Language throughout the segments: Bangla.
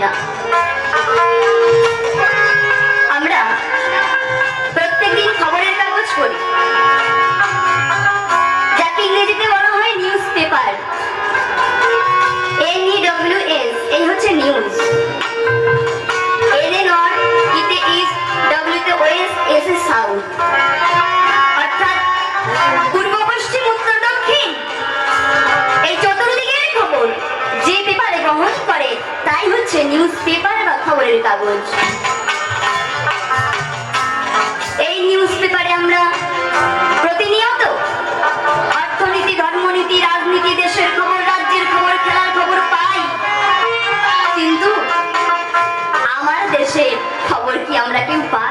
だ বলছি এই নিউজ পেপারে আমরা প্রতিনিয়ত অর্থনীতি, ধর্মনীতি, রাজনীতি, দেশের খবর, রাজ্যের খবর, খেলার খবর পাই। কিন্তু আমার দেশের খবর কি আমরা কেউ পাই?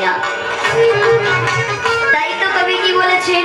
না। তাই তো কবি কি বলেছেন?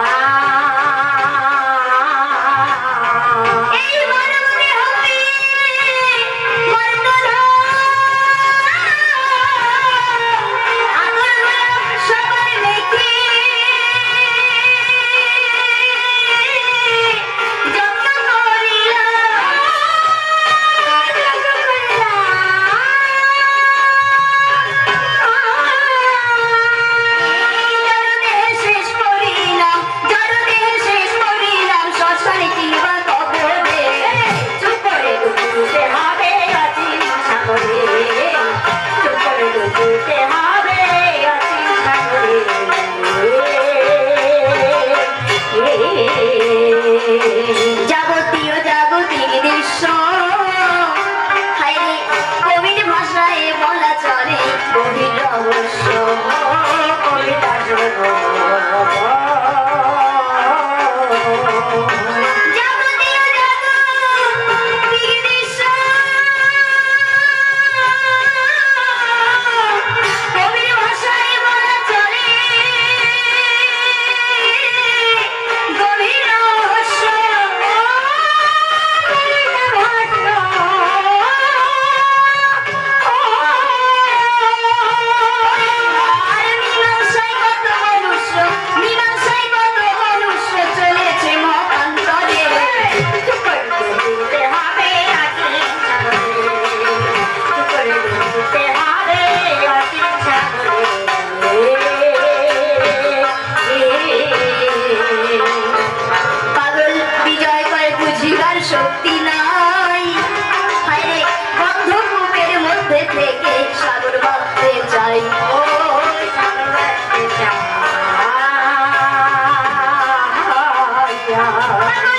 Sean. Yeah.